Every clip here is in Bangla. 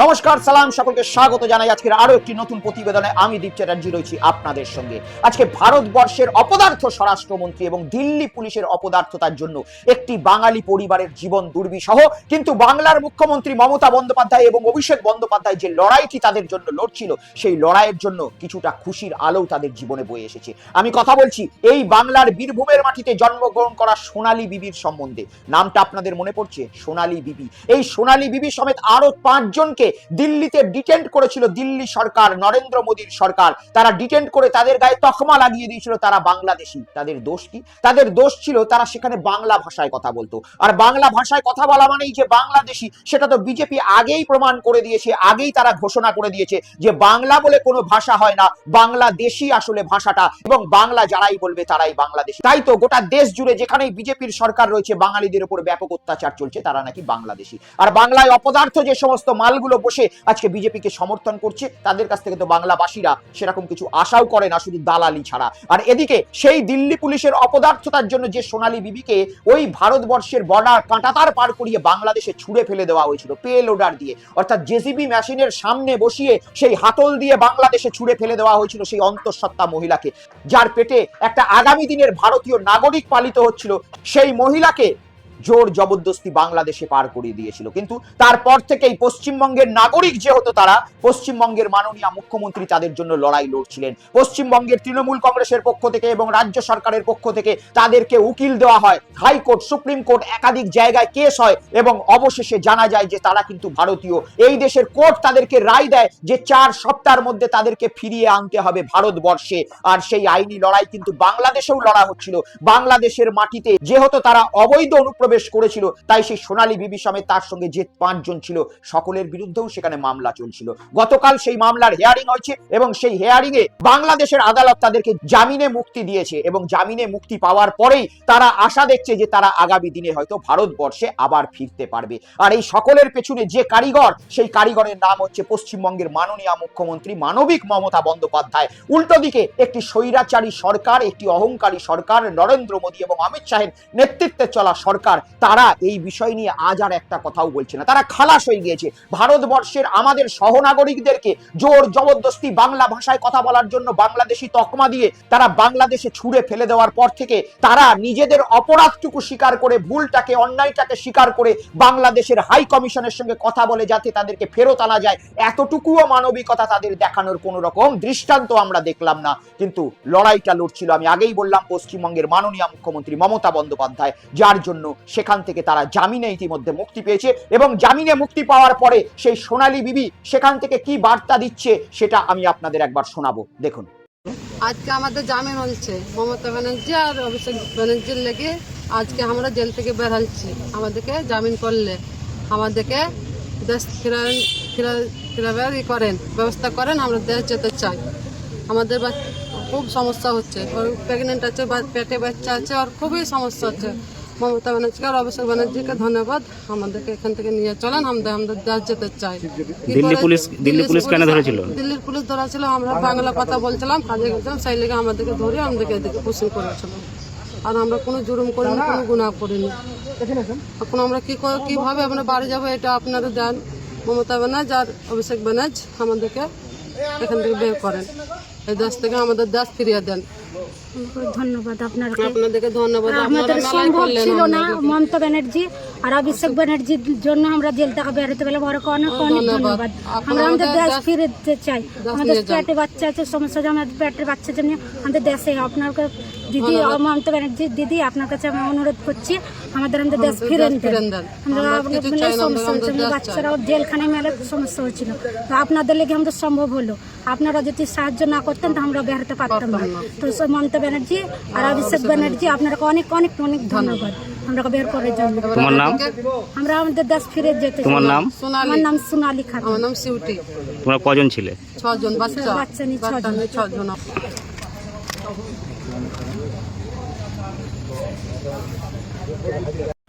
নমস্কার, সালাম, সকলকে স্বাগত জানাই আজকের আরও একটি নতুন প্রতিবেদনে। আমি দীপ চ্যাটার্জি রয়েছি আপনাদের সঙ্গে। আজকে ভারতবর্ষের অপদার্থ স্বরাষ্ট্রমন্ত্রী এবং দিল্লি পুলিশের অপদার্থতার জন্য একটি বাঙালি পরিবারের জীবন দুর্বিসহ কিন্তু বাংলার মুখ্যমন্ত্রী মমতা বন্দ্যোপাধ্যায় এবং অভিষেক বন্দ্যোপাধ্যায় যে লড়াইটি তাদের জন্য লড়ছিল, সেই লড়াইয়ের জন্য কিছুটা খুশির আলো তাদের জীবনে বয়ে এসেছে। আমি কথা বলছি এই বাংলার বীরভূমের মাটিতে জন্মগ্রহণ করা সোনালী বিবির সম্বন্ধে। নামটা আপনাদের মনে পড়ছে? সোনালী বিবি। এই সোনালী বিবি সমেত আরও পাঁচজনকে দিল্লিতে ডিটেন্ট করেছিল দিল্লি সরকার, নরেন্দ্র মোদীর সরকার। তারা ডিটেন্ট করে তাদের গায়ে তকমা লাগিয়ে দিয়েছিল, তারা বাংলাদেশি। তাদের দোষ কি? তাদের দোষ ছিল তারা সেখানে বাংলা ভাষায় কথা বলতো। আর বাংলা ভাষায় কথা বলা মানেই যে বাংলাদেশি, সেটা তো বিজেপি আগেই প্রমাণ করে দিয়েছে, আগেই তারা ঘোষণা করে দিয়েছে যে বাংলা বলে কোনো ভাষা হয় না, বাংলাদেশি আসলে ভাষাটা, এবং বাংলা যারাই বলবে তারাই বাংলাদেশি। তাই তো গোটা দেশ জুড়ে যেখানেই বিজেপির সরকার রয়েছে, বাঙালিদের উপর ব্যাপক অত্যাচার চলছে, তারা নাকি বাংলাদেশি। আর বাংলায় অপদার্থ যে সমস্ত মালগুলো বসে আজকে বিজেপিকে সমর্থন করছে, তাদের কাছ থেকে তো বাংলাবাসীরা সেরকম কিছু আশাও করে না শুধু দালালি ছাড়া। আর এদিকে সেই দিল্লি পুলিশের অপদার্থতার জন্য যে সোনালী বিবিকে ওই ভারতবর্ষের বর্ডার কাঁটাতার পার করিয়ে বাংলাদেশে ছুড়ে ফেলে দেওয়া হয়েছিল পে লোডার দিয়ে। অর্থাৎ জেসিবি মেশিনের সামনে বসিয়ে সেই হাতল দিয়ে বাংলাদেশে ছুড়ে ফেলে দেওয়া হয়েছিল সেই অন্তঃসত্ত্বা মহিলাকে। যার পেটে একটা আগামী দিনের ভারতীয় নাগরিক পালিত হচ্ছিল, সেই মহিলাকে জোর জবরদস্তি বাংলাদেশে পার করিয়ে দিয়েছিল। কিন্তু তারপর থেকেই পশ্চিমবঙ্গের নাগরিক যেহেতু তারা, পশ্চিমবঙ্গের মাননীয় মুখ্যমন্ত্রী তাদের জন্য লড়াই লড়ছিলেন। পশ্চিমবঙ্গের তৃণমূল কংগ্রেসের পক্ষ থেকে এবং রাজ্য সরকারের পক্ষ থেকে তাদেরকে উকিল দেওয়া হয়। হাইকোর্ট, সুপ্রিম কোর্ট একাধিক জায়গায় কেস হয় এবং অবশেষে জানা যায় যে তারা কিন্তু ভারতীয়। এই দেশের কোর্ট তাদেরকে রায় দেয় যে চার সপ্তাহের মধ্যে তাদেরকে ফিরিয়ে আনতে হবে ভারতবর্ষে। আর সেই আইনি লড়াই কিন্তু বাংলাদেশেও লড়া হচ্ছিল। বাংলাদেশের মাটিতে যেহেতু তারা অবৈধ অনুপ্রবেশ করেছিল। তাই সেই সোনালী বিবি সমেত তার সঙ্গে যে পাঁচজন ছিল, সকলের বিরুদ্ধেও সেখানে মামলা চলছিল। গতকাল সেই মামলার হেয়ারিং হয়েছে এবং সেই হেয়ারিং এ বাংলাদেশের আদালত তাদেরকে জামিনে মুক্তি দিয়েছে এবং জামিনে মুক্তি পাওয়ার পরেই তারা আশা দেখছে যে তারা আগামী দিনে হয়তো ভারতবর্ষে আবার ফিরতে পারবে। আর এই সকলের পেছনে যে কারিগর, সেই কারিগরের নাম হচ্ছে পশ্চিমবঙ্গের মাননীয় মুখ্যমন্ত্রী মানবিক মমতা বন্দ্যোপাধ্যায়। উল্টো দিকে একটি স্বৈরাচারী সরকার, একটি অহংকারী সরকার, নরেন্দ্র মোদী এবং অমিত শাহের নেতৃত্বে চলা সরকার তারা এই বিষয় নিয়ে আজ আর একটা কথাও বলছে না। তারা খালাস হয়ে গিয়েছে। ভারতবর্ষের আমাদের সহনাগরিকদেরকে জোর জবরদস্তি বাংলা ভাষায় কথা বলার জন্য বাংলাদেশি তকমা দিয়ে তারা বাংলাদেশে ছুড়ে ফেলে দেওয়ার পর থেকে তারা নিজেদের অপরাধটুকু স্বীকার করে, ভুলটাকে, অন্যায়টাকে স্বীকার করে বাংলাদেশের হাই কমিশনের সঙ্গে কথা বলে যাতে তাদেরকে ফেরত আনা যায়, এতটুকুও মানবিকতা তাদের দেখানোর কোনো রকম দৃষ্টান্ত আমরা দেখলাম না। কিন্তু লড়াইটা লড়ছিল, আমি আগেই বললাম, পশ্চিমবঙ্গের মাননীয় মুখ্যমন্ত্রী মমতা বন্দ্যোপাধ্যায়, যার জন্য সেখান থেকে তারা জামিনে ইতিমধ্যে মুক্তি পেয়েছে এবং জামিনে মুক্তি পাওয়ার পরে সেই সোনালী বিবি সেখান থেকে কি বার্তা দিচ্ছে সেটা আমি আপনাদের একবার শোনাবো। দেখুন। আজকে আমাদের জামিন হচ্ছে মমতা ব্যানার্জি আর অভিষেক ব্যানার্জির লেগে আজকে আমরা জেল থেকে বের হচ্ছি আমাদেরকে জামিন করলে আমাদেরকে দেশ ফিরা ফিরা ফিরাবার ই করেন, ব্যবস্থা করেন, আমরা দেশ যেতে চাই। আমাদের খুব সমস্যা হচ্ছে। প্রেগনেন্ট আছে পেটে বাচ্চা আছে আর খুবই সমস্যা হচ্ছে। মমতা ব্যানার্জিকে আর অভিষেক ব্যানার্জিকে ধন্যবাদ। আমাদেরকে এখান থেকে নিয়ে চলেন আমরা আমাদের দেশ যেতে চাই। দিল্লি করে- পুলিশ- দিল্লি পুলিশ কেন ধরেছিল? দিল্লির পুলিশ ধরেছিল আমরা বাংলা কথা বলছিলাম কাজে গেছিলাম সেই লেগে আমাদেরকে ধরে আমাদেরকে এদিকে পুষিং করেছিল। আর আমরা কোনো জুলুম করিনি কোনো গুণা করিনি। এখন আমরা কি করে কীভাবে আমরা বাড়ি যাব এটা আপনারা দেন মমতা ব্যানার্জ আর অভিষেক ব্যানার্জ আমাদেরকে এখান থেকে বের করেন। এই দেশ থেকে আমাদের দেশ ফিরিয়ে দেন। ধন্যবাদ আপনাকে। আপনাদেরকে ধন্যবাদ। আমাদের সম্ভব ছিল না মমতা ব্যানার্জি আর অভিষেক ব্যানার্জির জন্য আমরা জেল থেকে বেরোতে বড় অনেক অনেক ধন্যবাদ। আমরা আমাদের দেশ ফিরে চাই। আমাদের পেটে বাচ্চা আছে সমস্যা আমাদের পেটের বাচ্চা জন্য আমাদের দেশে। আপনার দিদি মমতা ব্যানার্জি দিদি আপনার কাছে আমি অনুরোধ করছি আমাদের আমাদের দেশ ফিরে ফিরেন আমরা সমস্যা হচ্ছে আমাদের আমাদের দেশ বাচ্চারাও জেলখানায় মেলে সমস্যা হচ্ছিল তো আপনাদের লেগে আমাদের সম্ভব হলো। আপনারা যদি সাহায্য না করতেন তো আমরা বেরোতে পারতাম না। তো মমতা ব্যানার্জি আর অভিষেক ব্যানার্জি আপনারা অনেক অনেক অনেক ধন্যবাদ। আমরা বের করার জন্য তোমার নাম? আমরা আমাদের দেশ ফিরে যেতে। তোমার নাম? আমার নাম সোনালী খান আমার নাম সিউটি তোমরা কজন ছিলে? ছজন বাচ্চা। বাচ্চা নি ছজন। ছজন।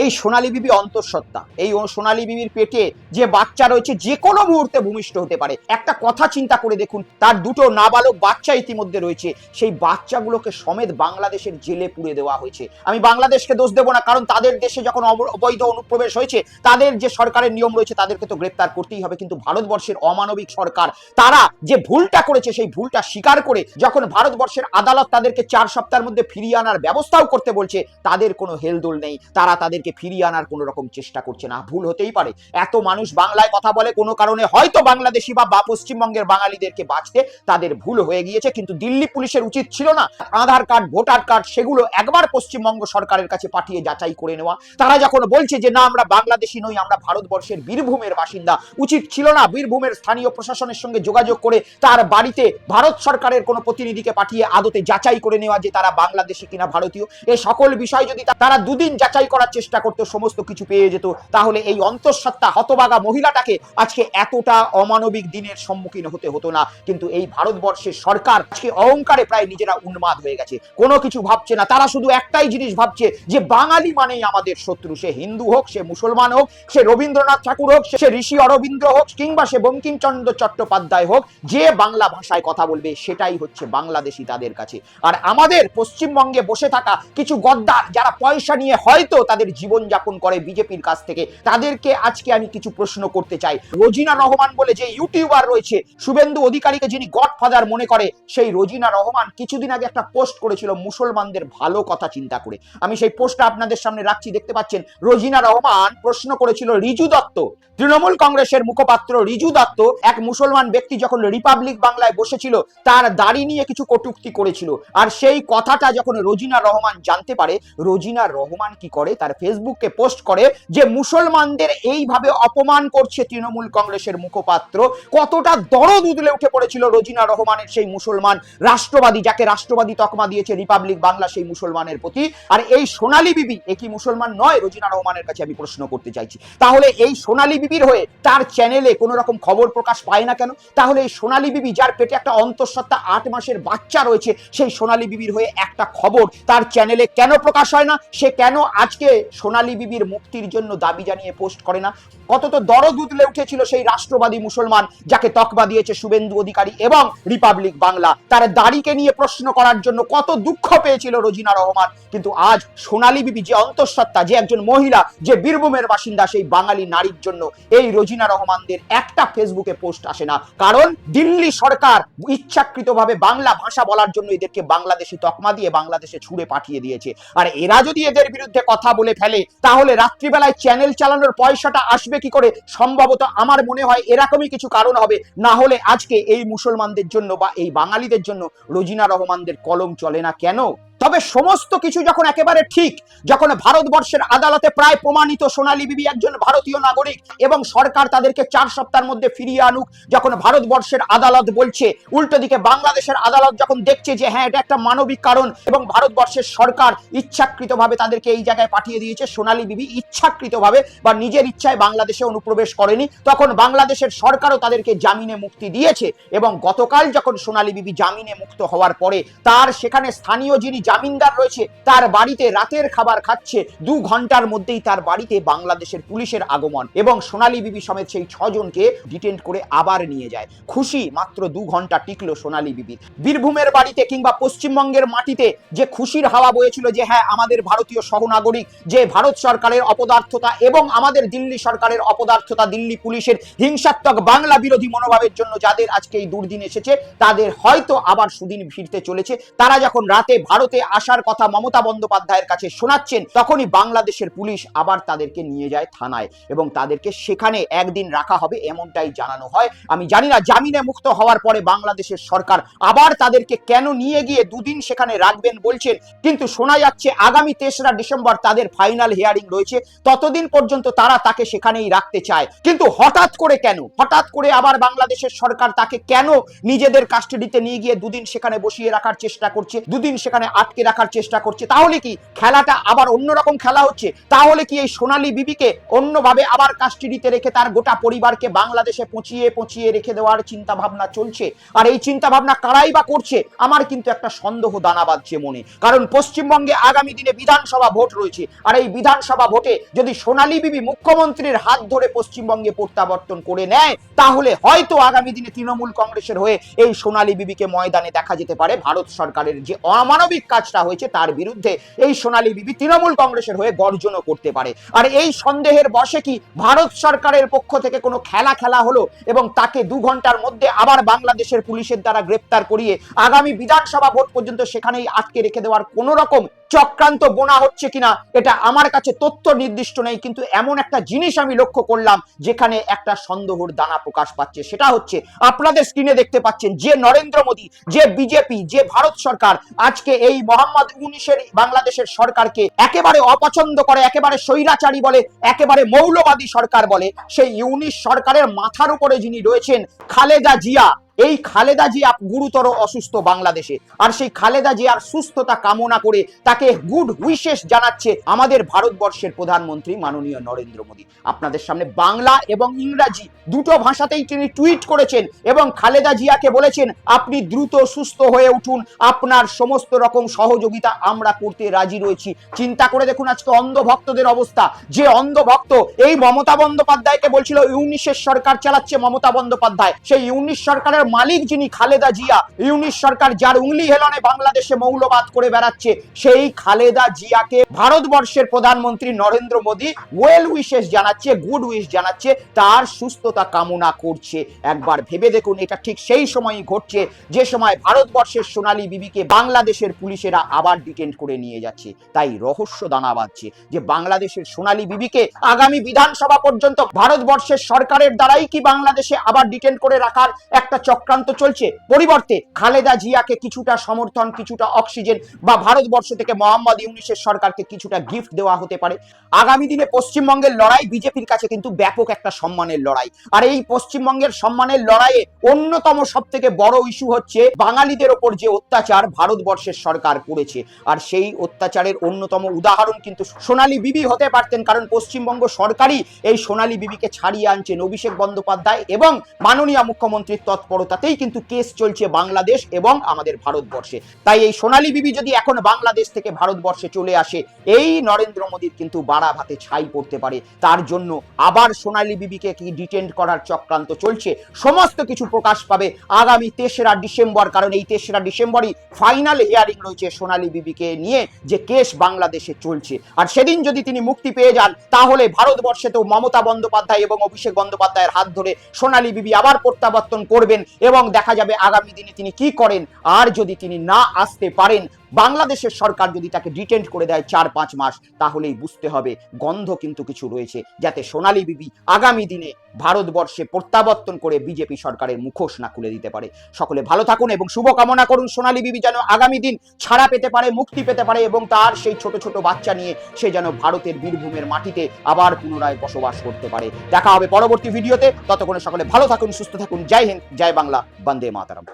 এই সোনালী বিবি অন্তঃসত্ত্বা, এই সোনালী বিবির পেটে যে বাচ্চা রয়েছে যে কোনো মুহূর্তে ভূমিষ্ঠ হতে পারে। একটা কথা চিন্তা করে দেখুন, তার দুটো নাবালক বাচ্চা ইতিমধ্যে রয়েছে, সেই বাচ্চাগুলোকে সমেত বাংলাদেশের জেলে পুড়ে দেওয়া হয়েছে। আমি বাংলাদেশকে দোষ দেবো না, কারণ তাদের দেশে যখন অবৈধ অনুপ্রবেশ হয়েছে, তাদের যে সরকারের নিয়ম রয়েছে, তাদেরকে তো গ্রেপ্তার করতেই হবে। কিন্তু ভারতবর্ষের অমানবিক সরকার, তারা যে ভুলটা করেছে, সেই ভুলটা স্বীকার করে যখন ভারতবর্ষের আদালত তাদেরকে চার সপ্তাহের মধ্যে ফিরিয়ে আনার ব্যবস্থাও করতে বলছে, তাদের কোনো হেলদোল নেই। তারা তাদেরকে ফিরিয়ে আনার কোনো রকম চেষ্টা করছে না। ভুল হতেই পারে। এত মানুষ বাংলায় কথা বলে, কোনো কারণে হয়তো বাংলাদেশি বা পশ্চিমবঙ্গের বাঙালিদেরকে বাঁচতে তাদের ভুল হয়ে গিয়েছে, কিন্তু দিল্লি পুলিশের উচিত ছিল না। আধার কার্ড, ভোটার কার্ড, সেগুলো একবার পশ্চিমবঙ্গ সরকারের কাছে পাঠিয়ে যাচাই করে নেওয়া। তারা যখন বলছে যে, না, আমরা বাংলাদেশি নই, আমরা ভারতবর্ষের বীরভূমের বাসিন্দা। উচিত ছিল না। বীরভূমের স্থানীয় প্রশাসনের সঙ্গে যোগাযোগ করে তার বাড়িতে ভারত সরকারের কোনো প্রতিনিধিকে পাঠিয়ে আদতে যাচাই করে নেওয়া যে, তারা বাংলাদেশি কিনা ভারতীয়। এই সকল বিষয় যদি তারা দুদিন যাচাই করার চেষ্টা করতো সমস্ত কিছু পেয়ে যেত, তাহলে এই অন্তঃসত্ত্বা হতবাগা মহিলাটাকে আজকে এতটা অমানবিক দিনের সম্মুখীন হতে হতো না। কিন্তু এই ভারতবর্ষের সরকার আজকে অহংকারে প্রায় নিজেরা উন্মাদ হয়ে গেছে। কোনো কিছু ভাবছে না, তারা শুধু একটাই জিনিস ভাবছে যে বাঙালি মানেই আমাদের শত্রু। সে হিন্দু হোক, সে মুসলমান হোক, সে রবীন্দ্রনাথ ঠাকুর হোক, সে ঋষি অরবিন্দ্র হোক, কিংবা সে বঙ্কিমচন্দ্র চট্টোপাধ্যায় হোক, যে বাংলা ভাষায় কথা বলবে, সেটাই হচ্ছে বাংলাদেশি তাদের কাছে। আর আমাদের পশ্চিমবঙ্গে বসে থাকা কিছু গদ্দার, যারা পয়সা নিয়ে হয়তো তাদের জীবন যাপন করে বিজেপির কাছ থেকে। তাদেরকে আজকে আমি কিছু প্রশ্ন করতে চাই। রোজিনা রহমান বলে যে ইউটিউবার রয়েছে, শুভেন্দু অধিকারীকে যিনি গডফাদার মনে করে, সেই রোজিনা রহমান কিছুদিন আগে একটা পোস্ট করেছিল মুসলমানদের ভালো কথা চিন্তা করে। আমি সেই পোস্টটা আপনাদের সামনে রাখছি, দেখতে পাচ্ছেন? রোজিনা রহমান প্রশ্ন করেছিল রিজু দত্ত। তৃণমূল কংগ্রেসের মুখপাত্র রিজু দত্ত এক মুসলমান ব্যক্তি যখন রিপাবলিক বাংলায় বসেছিল, তার দাড়ি নিয়ে কিছু কটুক্তি করেছিল। আর সেই কথাটা যখন রোজিনা রহমান জানতে পারে, রোজিনা রহমান কি করে? তার ফেসবুকে পোস্ট করে যে মুসলমানদের এইভাবে অপমান করছে তৃণমূল কংগ্রেসের মুখপাত্র। কতটা দরদ উদলে উঠে পড়েছিল রোজিনা রহমানের সেই মুসলমান রাষ্ট্রবাদী, যাকে রাষ্ট্রবাদী তকমা দিয়েছে রিপাবলিক বাংলা সেই মুসলমানের প্রতি। আর এই সোনালী বিবি এ কি মুসলমান নয়? রোজিনা রহমানের কাছে আমি প্রশ্ন করতে চাইছি। তাহলে এই সোনালী বিবির হয়ে তার চ্যানেলে কোনো রকম খবর প্রকাশ পায় না কেন? তাহলে এই সোনালী বিবি, যার পেটে একটা অন্তঃসত্ত্বা আট মাসের বাচ্চা রয়েছে, সেই সোনালী বিবির হয়ে একটা খবর তার চ্যানেলে কেন প্রকাশ হয় না? সে কেন আজকে সোনালী বিবির মুক্তির জন্য দাবি জানিয়ে পোস্ট করে না। কত তো দরদ উতলে উঠেছিল সেই রাষ্ট্রবাদী মুসলমান যাকে তকমা দিয়েছে শুভেন্দু অধিকারী এবং রিপাবলিক বাংলা। তার দাড়িকে নিয়ে প্রশ্ন করার জন্য কত দুঃখ পেয়েছিল রোজিনা রহমান। কিন্তু আজ সোনালী বিবি যে অন্তঃসত্ত্বা, যে একজন মহিলা, যে বীরভূমের বাসিন্দা, সেই বাঙালি নারীর জন্য এই রোজিনা রহমানদের একটা ফেসবুকে পোস্ট আসে না। কারণ দিল্লি সরকার ইচ্ছাকৃতভাবে বাংলা ভাষা বলার জন্য এদেরকে বাংলাদেশি তকমা দিয়ে বাংলাদেশে ছুড়ে পাঠিয়ে দিয়েছে। আর এরা যদি এদের বিরুদ্ধে কথা বলে ফেলে। তাহলে রাত্রিবেলায় চ্যানেল চালানোর পয়সাটা আসবে কি করে? সম্ভবত আমার মনে হয় এরকমই কিছু কারণ হবে। না হলে আজকে এই মুসলমানদের জন্য বা এই বাঙালিদের জন্য রোজিনা রহমানদের কলম চলে না কেন? তবে সমস্ত কিছু যখন একেবারে ঠিক, যখন ভারতবর্ষের আদালতে প্রায় প্রমাণিত সোনালী বিবি একজন ভারতীয় নাগরিক এবং সরকার তাদেরকে চার সপ্তাহের মধ্যে ফিরিয়ে আনুক, যখন ভারতবর্ষের আদালত বলছে, উল্টো দিকে বাংলাদেশের আদালত যখন দেখছে যে হ্যাঁ এটা একটা মানবিক কারণ এবং ভারতবর্ষের সরকার ইচ্ছাকৃতভাবে তাদেরকে এই জায়গায় পাঠিয়ে দিয়েছে, সোনালী বিবি ইচ্ছাকৃতভাবে বা নিজের ইচ্ছায় বাংলাদেশে অনুপ্রবেশ করেনি, তখন বাংলাদেশের সরকারও তাদেরকে জামিনে মুক্তি দিয়েছে এবং গতকাল যখন সোনালী বিবি জামিনে মুক্ত হওয়ার পরে, তার সেখানে স্থানীয় যিনি জামিনদার রয়েছে, তার বাড়িতে রাতের খাবার খাচ্ছে। দু ঘণ্টার মধ্যেই তার বাড়িতে বাংলাদেশের পুলিশের আগমন এবং সোনালী বিবি সমেত সেই ছজনকে ডিটেন্ট করে আবার নিয়ে যায়। খুশি মাত্র দু ঘণ্টা টিকলো সোনালী বিবির বীরভূমের বাড়িতে কিংবা পশ্চিমবঙ্গের মাটিতে যে খুশির হাওয়া বয়েছিল যে হ্যাঁ আমাদের ভারতীয় সহনাগরিক, যে ভারত সরকারের অপদার্থতা এবং আমাদের দিল্লি সরকারের অপদার্থতা, দিল্লি পুলিশের হিংসাত্মক বাংলা বিরোধী মনোভাবের জন্য যাদের আজকে এই দুর্দিন এসেছে, তাদের হয়তো আবার সুদিন ফিরতে চলেছে। তারা যখন রাতে ভারতে আসার কথা মমতা বন্দ্যোপাধ্যায়ের কাছে শোনাচ্ছেন, তখনই বাংলাদেশের পুলিশ আবার তাদেরকে নিয়ে যায় থানায় এবং তাদেরকে সেখানে একদিন রাখা হবে এমনটাই জানানো হয়। আমি জানি না, জামিনে মুক্ত হওয়ার পরে বাংলাদেশের সরকার আবার তাদেরকে কেন নিয়ে গিয়ে দুদিন সেখানে রাখবেন বলছেন, কিন্তু শোনা যাচ্ছে আগামী তেসরা ডিসেম্বর তাদের ফাইনাল হিয়ারিং রয়েছে, ততদিন পর্যন্ত তারা তাকে সেখানেই রাখতে চায়। কিন্তু হঠাৎ করে কেন? হঠাৎ করে আবার বাংলাদেশের সরকার তাকে কেন নিজেদের কাস্টাডিতে নিয়ে গিয়ে দুদিন সেখানে বসিয়ে রাখার চেষ্টা করছে? দুদিন সেখানে আটকে রাখার চেষ্টা করছে। তাহলে কি খেলাটা আবার অন্যরকম খেলা হচ্ছে? তাহলে কি এই সোনালী বিবিকে অন্যভাবে আবার কাস্টডিতে রেখে তার গোটা পরিবারকে বাংলাদেশে পচিয়ে পচিয়ে রেখে দেওয়ার চিন্তা ভাবনা চলছে? আর এই চিন্তা ভাবনা কারাই বা করছে? আমার কিন্তু একটা সন্দেহ দানা বাঁধছে মনে। কারণ পশ্চিমবঙ্গে আগামী দিনে বিধানসভা ভোট রয়েছে। আর এই বিধানসভা ভোটে যদি সোনালী বিবি মুখ্যমন্ত্রীর হাত ধরে পশ্চিমবঙ্গে প্রত্যাবর্তন করে নেয়, তাহলে হয়তো আগামী দিনে তৃণমূল কংগ্রেসের হয়ে এই সোনালী বিবিকে ময়দানে দেখা যেতে পারে ভারত সরকারের যে অমানবিক কাজটা হয়েছে তার বিরুদ্ধে। এই সোনালী বিবি তৃণমূল কংগ্রেসের হয়ে গর্জনও করতে পারে। আর এই সন্দেহের বসে কি ভারত সরকারের পক্ষ থেকে কোনো খেলা খেলা হলো এবং তাকে দু ঘণ্টার মধ্যে আবার বাংলাদেশের পুলিশের দ্বারা গ্রেপ্তার করিয়ে আগামী বিধানসভা ভোট পর্যন্ত সেখানেই আটকে রেখে দেওয়ার কোনো রকম চক্রান্ত বোনা হচ্ছে কিনা, এটা আমার কাছে তথ্য নির্দিষ্ট নেই, কিন্তু এমন একটা জিনিস আমি লক্ষ্য করলাম, যেখানে একটা সন্দেহর দানা প্রকাশ পাচ্ছে। সেটা হচ্ছে, আপনাদের স্ক্রিনে দেখতে পাচ্ছেন, যে নরেন্দ্র মোদী, যে বিজেপি, যে ভারত সরকার, আজকে এই মোহাম্মদ উনিশের বাংলাদেশের সরকারকে একেবারে অপছন্দ করে, একেবারে স্বৈরাচারী বলে, একেবারে মৌলবাদী সরকার বলে, সেই ইউনিশ সরকারের মাথার উপরে যিনি রয়েছেন, খালেদা জিয়া। এই খালেদা জিয়া গুরুতর অসুস্থ বাংলাদেশে। আর সেই খালেদা জিয়ার সুস্থতা কামনা করে তাকে গুড উইশেস জানাচ্ছে আমাদের ভারতবর্ষের প্রধানমন্ত্রী মাননীয় নরেন্দ্র মোদী। আপনাদের সামনে বাংলা এবং ইংরাজি দুটো ভাষাতেই তিনি টুইট করেছেন এবং খালেদা জিয়াকে বলেছেন, আপনি দ্রুত সুস্থ হয়ে উঠুন, আপনার সমস্ত রকম সহযোগিতা আমরা করতে রাজি রয়েছি। চিন্তা করে দেখুন আজকে অন্ধ ভক্তদের অবস্থা। যে অন্ধ ভক্ত এই মমতা বন্দ্যোপাধ্যায়কে বলছিল ইউনিশের সরকার চালাচ্ছে মমতা বন্দ্যোপাধ্যায়। সেই ইউনিশ সরকারের মালিক যিনি খালেদা জিয়া, ইউনিশ সরকার যার উংলি হেলনে বাংলাদেশে মৌলবাদ করে বেড়াচ্ছে, সেই খালেদা জিয়াকে ভারতবর্ষের প্রধানমন্ত্রী নরেন্দ্র মোদী ওয়েল উইশেস জানাচ্ছে গুড উইশ জানাচ্ছে, তার সুস্থতা কামনা করছে। একবার ভেবে দেখুন, এটা ঠিক সেই সময়ই ঘটছে, যে সময় ভারতবর্ষের সোনালী বিবিকে বাংলাদেশের পুলিশেরা আবার ডিটেন্ট করে নিয়ে যাচ্ছে। তাই রহস্য দানা বাঁধছে যে বাংলাদেশের সোনালী বিবিকে আগামী বিধানসভা পর্যন্ত ভারতবর্ষের সরকারের দ্বারাই কি বাংলাদেশে আবার ডিটেন্ট করে রাখার একটা চক্রান্ত চলছে। পরিবর্তে খালেদা জিয়াকে কিছুটা সমর্থন, কিছুটা অক্সিজেন বা ভারতবর্ষ থেকে মোহাম্মদ ইউনিসের সরকারকে কিছুটা গিফট দেওয়া হতে পারে। আগামী দিনে পশ্চিমবঙ্গের লড়াই বিজেপির কাছে কিন্তু ব্যাপক একটা সম্মানের লড়াই। আর এই পশ্চিমবঙ্গের সম্মানের লড়াইয়ে অন্যতম সব থেকে বড় ইস্যু হচ্ছে বাঙালিদের ওপর যে অত্যাচার ভারতবর্ষের সরকার করেছে। আর সেই অত্যাচারের অন্যতম উদাহরণ কিন্তু সোনালী বিবি হতে পারতেন, কারণ পশ্চিমবঙ্গ সরকারই এই সোনালী বিবিকে ছাড়িয়ে আনছেন অভিষেক বন্দ্যোপাধ্যায় এবং মাননীয় মুখ্যমন্ত্রীর তৎপরতাতেই কিন্তু কেস চলছে বাংলাদেশ এবং আমাদের ভারতবর্ষে। তাই এই সোনালী বিবি যদি এখন বাংলাদেশ থেকে ভারতবর্ষে চলে আসে, এই নরেন্দ্র মোদীর কিন্তু বাড়া ভাতে ছাই পড়তে পারে। তার জন্য আবার সোনালী বিবিকে কি ডিটেন্ড করার চক্রান্ত চলছে, সমস্ত কিছু প্রকাশ পাবে আগামী তেসরা ডিসেম্বর, কারণ এই তেসরা ডিসেম্বরই ফাইনাল হিয়ারিং রয়েছে সোনালী বিবিকে নিয়ে যে কেস বাংলাদেশে চলছে। আর সেদিন যদি তিনি মুক্তি পেয়ে যান, তাহলে ভারতবর্ষে তো মমতা বন্দ্যোপাধ্যায় এবং অভিষেক বন্দ্যোপাধ্যায়ের হাত ধরে সোনালী বিবি আবার প্রত্যাবর্তন করবেন এবং দেখা যাবে আগামী দিনে তিনি কি করেন? আর যদি তিনি না আসতে পারেন বাংলাদেশের সরকার যদি তাকে ডিটেন্ট করে দেয় চার পাঁচ মাস, তাহলেই বুঝতে হবে গন্ধ কিন্তু কিছু রয়েছে, যাতে সোনালী বিবি আগামী দিনে ভারতবর্ষে প্রত্যাবর্তন করে বিজেপি সরকারের মুখোশ না খুলে দিতে পারে। সকলে ভালো থাকুন এবং শুভকামনা করুন সোনালী বিবি যেন আগামী দিন ছাড়া পেতে পারে, মুক্তি পেতে পারে এবং তার সেই ছোট ছোট বাচ্চা নিয়ে সে যেন ভারতের বীরভূমের মাটিতে আবার পুনরায় বসবাস করতে পারে। দেখা হবে পরবর্তী ভিডিওতে, ততক্ষণে সকলে ভালো থাকুন, সুস্থ থাকুন, জয় হিন্দ, জয় বাংলা, বন্দে মাতারাম।